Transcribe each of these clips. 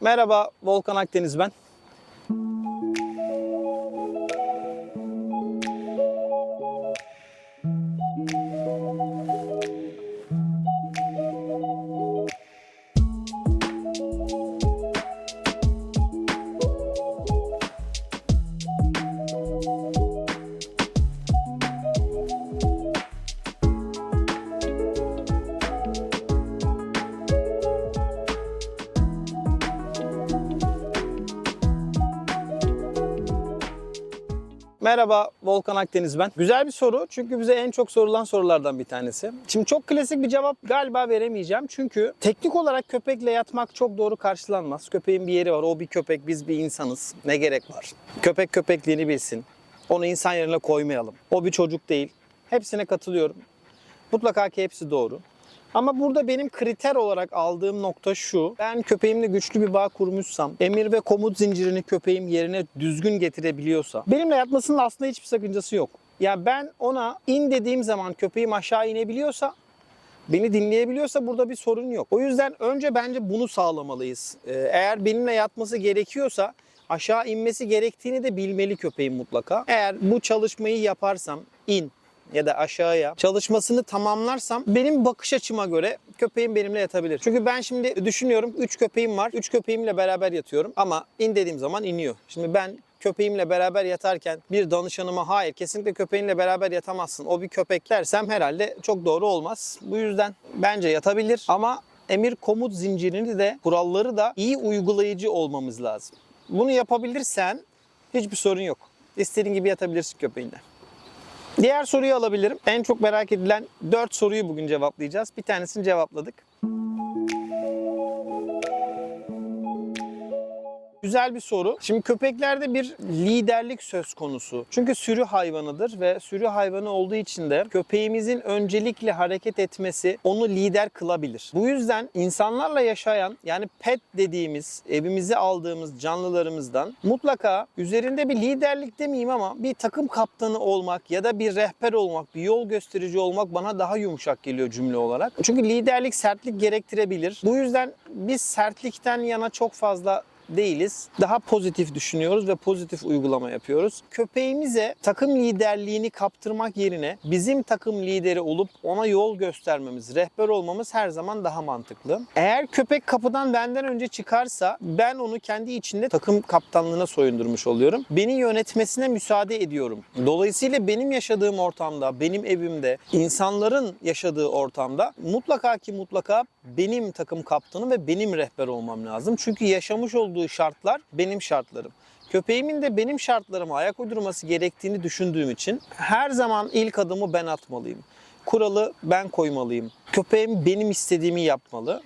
Merhaba Volkan Akdeniz ben. Merhaba Volkan Akdeniz ben. Güzel bir soru çünkü bize en çok sorulan sorulardan bir tanesi. Şimdi çok klasik bir cevap galiba veremeyeceğim çünkü teknik olarak köpekle yatmak çok doğru karşılanmaz. Köpeğin bir yeri var, o bir köpek, biz bir insanız. Ne gerek var? Köpek köpekliğini bilsin. Onu insan yerine koymayalım. O bir çocuk değil. Hepsine katılıyorum. Mutlaka ki hepsi doğru. Ama burada benim kriter olarak aldığım nokta şu. Ben köpeğimle güçlü bir bağ kurmuşsam, emir ve komut zincirini köpeğim yerine düzgün getirebiliyorsa, benimle yatmasının aslında hiçbir sakıncası yok. Ya ben ona in dediğim zaman köpeğim aşağı inebiliyorsa, beni dinleyebiliyorsa burada bir sorun yok. O yüzden önce bence bunu sağlamalıyız. Ee, Eğer benimle yatması gerekiyorsa aşağı inmesi gerektiğini de bilmeli köpeğim mutlaka. Eğer bu çalışmayı yaparsam in ya da aşağıya çalışmasını tamamlarsam benim bakış açıma göre köpeğim benimle yatabilir. Çünkü ben şimdi düşünüyorum 3 köpeğim var. 3 köpeğimle beraber yatıyorum ama in dediğim zaman iniyor. Şimdi ben köpeğimle beraber yatarken bir danışanıma hayır kesinlikle köpeğinle beraber yatamazsın o bir köpek dersem herhalde çok doğru olmaz. Bu yüzden bence yatabilir ama emir komut zincirini de kuralları da iyi uygulayıcı olmamız lazım. Bunu yapabilirsen hiçbir sorun yok. İstediğin gibi yatabilirsin köpeğinle. Diğer soruyu alabilirim. En çok merak edilen 4 soruyu bugün cevaplayacağız. Bir tanesini cevapladık. Güzel bir soru. Şimdi köpeklerde bir liderlik söz konusu. Çünkü sürü hayvanıdır ve sürü hayvanı olduğu için de köpeğimizin öncelikle hareket etmesi onu lider kılabilir. Bu yüzden insanlarla yaşayan yani pet dediğimiz evimize aldığımız canlılarımızdan mutlaka üzerinde bir liderlik demeyeyim ama bir takım kaptanı olmak ya da bir rehber olmak, bir yol gösterici olmak bana daha yumuşak geliyor cümle olarak. Çünkü liderlik sertlik gerektirebilir. Bu yüzden biz sertlikten yana çok fazla değiliz. Daha pozitif düşünüyoruz ve pozitif uygulama yapıyoruz. Köpeğimize takım liderliğini kaptırmak yerine bizim takım lideri olup ona yol göstermemiz, rehber olmamız her zaman daha mantıklı. Eğer köpek kapıdan benden önce çıkarsa ben onu kendi içinde takım kaptanlığına soyundurmuş oluyorum. Beni yönetmesine müsaade ediyorum. Dolayısıyla benim yaşadığım ortamda, benim evimde, insanların yaşadığı ortamda mutlaka ki mutlaka benim takım kaptanı ve benim rehber olmam lazım. Çünkü yaşamış olduğu şartlar benim şartlarım. Köpeğimin de benim şartlarıma ayak uydurması gerektiğini düşündüğüm için her zaman ilk adımı ben atmalıyım. Kuralı ben koymalıyım. Köpeğim benim istediğimi yapmalı.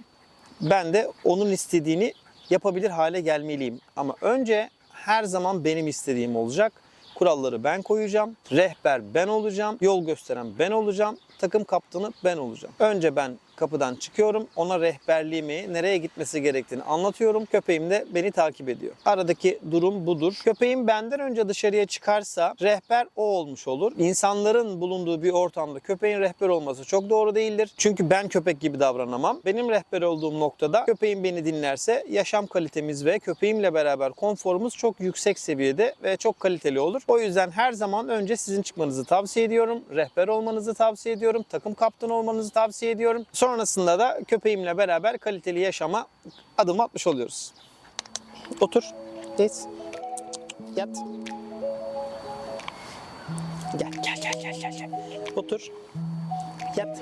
Ben de onun istediğini yapabilir hale gelmeliyim. Ama önce her zaman benim istediğim olacak. Kuralları ben koyacağım. Rehber ben olacağım. Yol gösteren ben olacağım. Takım kaptanı ben olacağım. Önce ben kapıdan çıkıyorum. Ona rehberliğimi, nereye gitmesi gerektiğini anlatıyorum. Köpeğim de beni takip ediyor. Aradaki durum budur. Köpeğim benden önce dışarıya çıkarsa rehber o olmuş olur. İnsanların bulunduğu bir ortamda köpeğin rehber olması çok doğru değildir. Çünkü ben köpek gibi davranamam. Benim rehber olduğum noktada köpeğim beni dinlerse yaşam kalitemiz ve köpeğimle beraber konforumuz çok yüksek seviyede ve çok kaliteli olur. O yüzden her zaman önce sizin çıkmanızı tavsiye ediyorum. Rehber olmanızı tavsiye ediyorum. Takım kaptanı olmanızı tavsiye ediyorum. Sonrasında da köpeğimle beraber kaliteli yaşama adım atmış oluyoruz. Otur. Geç. Yat. Gel gel gel gel gel gel. Otur. Yat.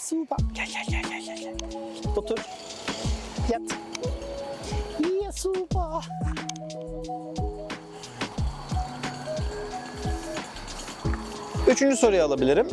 Supa. Gel gel gel gel gel. gel. Otur. Yat. Ya Supa. Üçüncü soruyu alabilirim.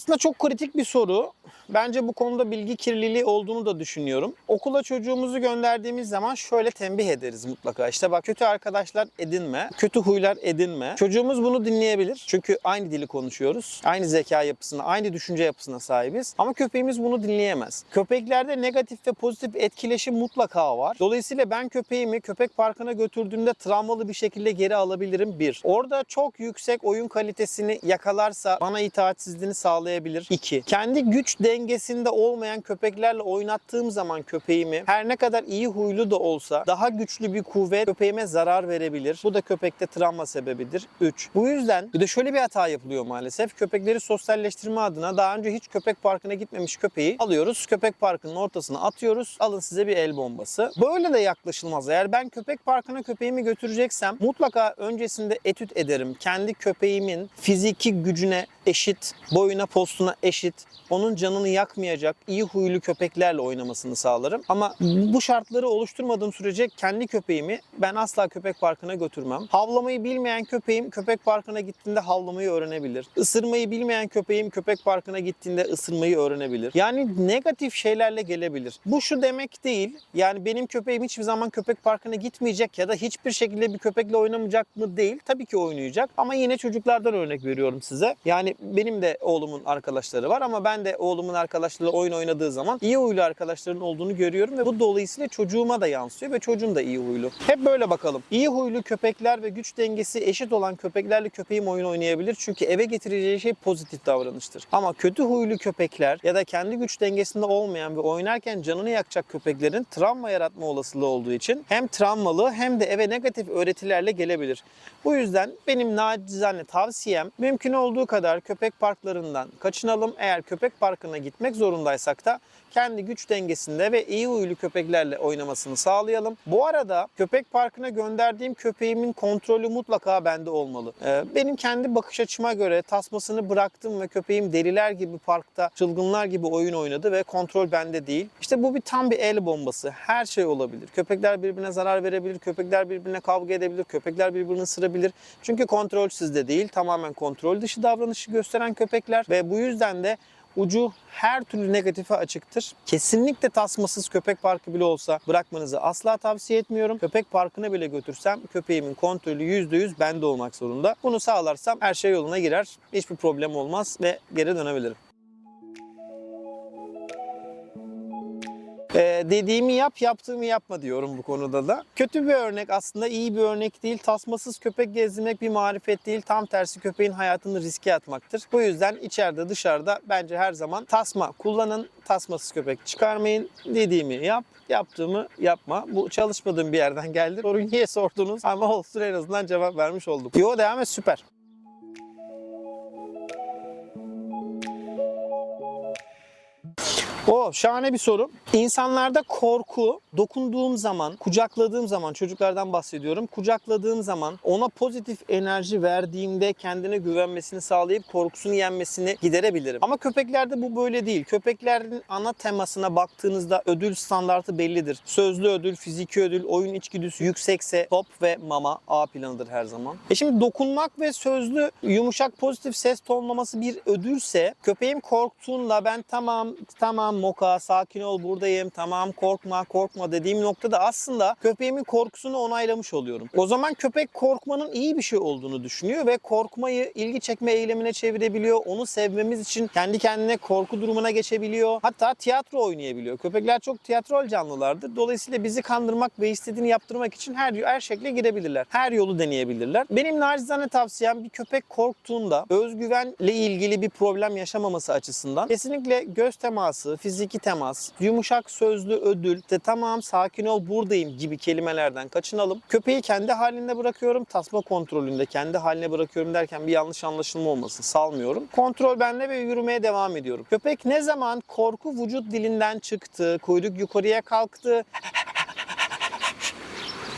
Aslında çok kritik bir soru. Bence bu konuda bilgi kirliliği olduğunu da düşünüyorum. Okula çocuğumuzu gönderdiğimiz zaman şöyle tembih ederiz mutlaka. İşte bak kötü arkadaşlar edinme, kötü huylar edinme. Çocuğumuz bunu dinleyebilir. Çünkü aynı dili konuşuyoruz. Aynı zeka yapısına, aynı düşünce yapısına sahibiz. Ama köpeğimiz bunu dinleyemez. Köpeklerde negatif ve pozitif etkileşim mutlaka var. Dolayısıyla ben köpeğimi köpek parkına götürdüğümde travmalı bir şekilde geri alabilirim. Bir. Orada çok yüksek oyun kalitesini yakalarsa bana itaatsizliğini sağlayabilir. İki. Kendi güç dengesinde olmayan köpeklerle oynattığım zaman köpeğimi her ne kadar iyi huylu da olsa daha güçlü bir kuvvet köpeğime zarar verebilir. Bu da köpekte travma sebebidir. 3. Bu yüzden bir de şöyle bir hata yapılıyor maalesef. Köpekleri sosyalleştirme adına daha önce hiç köpek parkına gitmemiş köpeği alıyoruz. Köpek parkının ortasına atıyoruz. Alın size bir el bombası. Böyle de yaklaşılmaz. Eğer ben köpek parkına köpeğimi götüreceksem mutlaka öncesinde etüt ederim. Kendi köpeğimin fiziki gücüne eşit, boyuna postuna eşit, onun canını yakmayacak iyi huylu köpeklerle oynamasını sağlarım. Ama bu şartları oluşturmadığım sürece kendi köpeğimi ben asla köpek parkına götürmem. Havlamayı bilmeyen köpeğim köpek parkına gittiğinde havlamayı öğrenebilir. Isırmayı bilmeyen köpeğim köpek parkına gittiğinde ısırmayı öğrenebilir. Yani negatif şeylerle gelebilir. Bu şu demek değil. Yani benim köpeğim hiçbir zaman köpek parkına gitmeyecek ya da hiçbir şekilde bir köpekle oynamayacak mı değil. Tabii ki oynayacak ama yine çocuklardan örnek veriyorum size. Yani benim de oğlumun arkadaşları var ama ben de oğlumun arkadaşlarıyla oyun oynadığı zaman iyi huylu arkadaşların olduğunu görüyorum ve bu dolayısıyla çocuğuma da yansıyor ve çocuğum da iyi huylu. Hep böyle bakalım. İyi huylu köpekler ve güç dengesi eşit olan köpeklerle köpeğim oyun oynayabilir. Çünkü eve getireceği şey pozitif davranıştır. Ama kötü huylu köpekler ya da kendi güç dengesinde olmayan ve oynarken canını yakacak köpeklerin travma yaratma olasılığı olduğu için hem travmalı hem de eve negatif öğretilerle gelebilir. Bu yüzden benim nacizane tavsiyem mümkün olduğu kadar köpek parklarından kaçınalım. Eğer köpek parkına gitmek zorundaysak da kendi güç dengesinde ve iyi huylu köpeklerle oynamasını sağlayalım. Bu arada köpek parkına gönderdiğim köpeğimin kontrolü mutlaka bende olmalı. Ee, benim kendi bakış açıma göre tasmasını bıraktım ve köpeğim deliler gibi parkta çılgınlar gibi oyun oynadı ve kontrol bende değil. İşte bu bir tam bir el bombası. Her şey olabilir. Köpekler birbirine zarar verebilir, köpekler birbirine kavga edebilir, köpekler birbirini ısırabilir. Çünkü kontrol sizde değil, tamamen kontrol dışı davranışı gösteren köpekler ve bu yüzden de ucu her türlü negatife açıktır. Kesinlikle tasmasız köpek parkı bile olsa bırakmanızı asla tavsiye etmiyorum. Köpek parkına bile götürsem köpeğimin kontrolü %100 bende olmak zorunda. Bunu sağlarsam her şey yoluna girer. Hiçbir problem olmaz ve geri dönebilirim. Ee, dediğimi yap, yaptığımı yapma diyorum bu konuda da. Kötü bir örnek aslında iyi bir örnek değil. Tasmasız köpek gezdirmek bir marifet değil. Tam tersi köpeğin hayatını riske atmaktır. Bu yüzden içeride dışarıda bence her zaman tasma kullanın. Tasmasız köpek çıkarmayın. Dediğimi yap, yaptığımı yapma. Bu çalışmadığım bir yerden geldi. Soruyu niye sordunuz? Ama olsun en azından cevap vermiş olduk. Yo devam et süper. O şahane bir soru. İnsanlarda korku dokunduğum zaman, kucakladığım zaman, çocuklardan bahsediyorum. Kucakladığım zaman ona pozitif enerji verdiğimde kendine güvenmesini sağlayıp korkusunu yenmesini giderebilirim. Ama köpeklerde bu böyle değil. Köpeklerin ana temasına baktığınızda ödül standartı bellidir. Sözlü ödül, fiziki ödül, oyun içgüdüsü yüksekse top ve mama A planıdır her zaman. E şimdi dokunmak ve sözlü yumuşak pozitif ses tonlaması bir ödülse köpeğim korktuğunda ben tamam tamam moka sakin ol buradayım tamam korkma korkma dediğim noktada aslında köpeğimin korkusunu onaylamış oluyorum. O zaman köpek korkmanın iyi bir şey olduğunu düşünüyor ve korkmayı ilgi çekme eylemine çevirebiliyor. Onu sevmemiz için kendi kendine korku durumuna geçebiliyor. Hatta tiyatro oynayabiliyor. Köpekler çok tiyatrol canlılardır. Dolayısıyla bizi kandırmak ve istediğini yaptırmak için her her şekle girebilirler. Her yolu deneyebilirler. Benim nacizane tavsiyem bir köpek korktuğunda özgüvenle ilgili bir problem yaşamaması açısından kesinlikle göz teması, fiziki temas, yumuşak sözlü ödül, de tamam sakin ol buradayım gibi kelimelerden kaçınalım. Köpeği kendi halinde bırakıyorum. Tasma kontrolünde kendi haline bırakıyorum derken bir yanlış anlaşılma olmasın. Salmıyorum. Kontrol bende ve yürümeye devam ediyorum. Köpek ne zaman korku vücut dilinden çıktı, kuyruk yukarıya kalktı,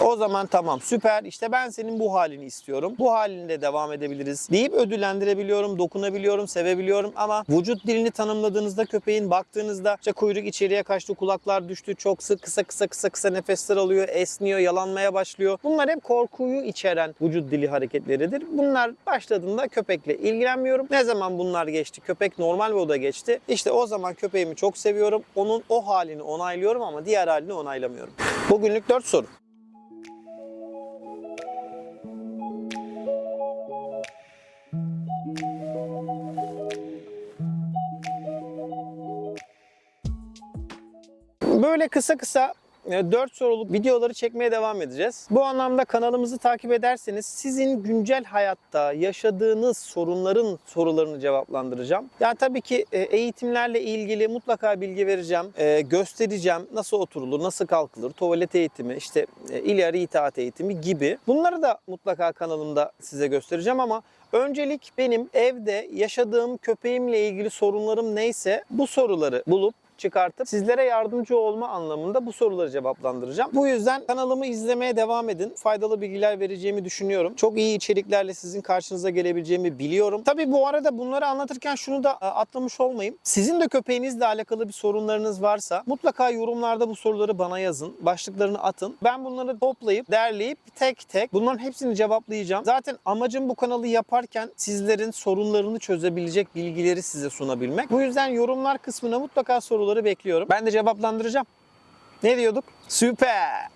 O zaman tamam süper işte ben senin bu halini istiyorum. Bu halinde devam edebiliriz deyip ödüllendirebiliyorum, dokunabiliyorum, sevebiliyorum ama vücut dilini tanımladığınızda köpeğin baktığınızda işte kuyruk içeriye kaçtı, kulaklar düştü, çok sık kısa kısa kısa kısa nefesler alıyor, esniyor, yalanmaya başlıyor. Bunlar hep korkuyu içeren vücut dili hareketleridir. Bunlar başladığında köpekle ilgilenmiyorum. Ne zaman bunlar geçti, köpek normal moda geçti. İşte o zaman köpeğimi çok seviyorum. Onun o halini onaylıyorum ama diğer halini onaylamıyorum. Bugünlük 4 soru. Böyle kısa kısa 4 soruluk videoları çekmeye devam edeceğiz. Bu anlamda kanalımızı takip ederseniz sizin güncel hayatta yaşadığınız sorunların sorularını cevaplandıracağım. Yani tabii ki e, eğitimlerle ilgili mutlaka bilgi vereceğim, e, göstereceğim nasıl oturulur, nasıl kalkılır, tuvalet eğitimi, işte e, ileri itaat eğitimi gibi. Bunları da mutlaka kanalımda size göstereceğim ama öncelik benim evde yaşadığım köpeğimle ilgili sorunlarım neyse bu soruları bulup çıkartıp sizlere yardımcı olma anlamında bu soruları cevaplandıracağım. Bu yüzden kanalımı izlemeye devam edin. Faydalı bilgiler vereceğimi düşünüyorum. Çok iyi içeriklerle sizin karşınıza gelebileceğimi biliyorum. Tabii bu arada bunları anlatırken şunu da e, atlamış olmayayım. Sizin de köpeğinizle alakalı bir sorunlarınız varsa mutlaka yorumlarda bu soruları bana yazın. Başlıklarını atın. Ben bunları toplayıp, derleyip tek tek bunların hepsini cevaplayacağım. Zaten amacım bu kanalı yaparken sizlerin sorunlarını çözebilecek bilgileri size sunabilmek. Bu yüzden yorumlar kısmına mutlaka soruları bekliyorum. Ben de cevaplandıracağım. Ne diyorduk? Süper.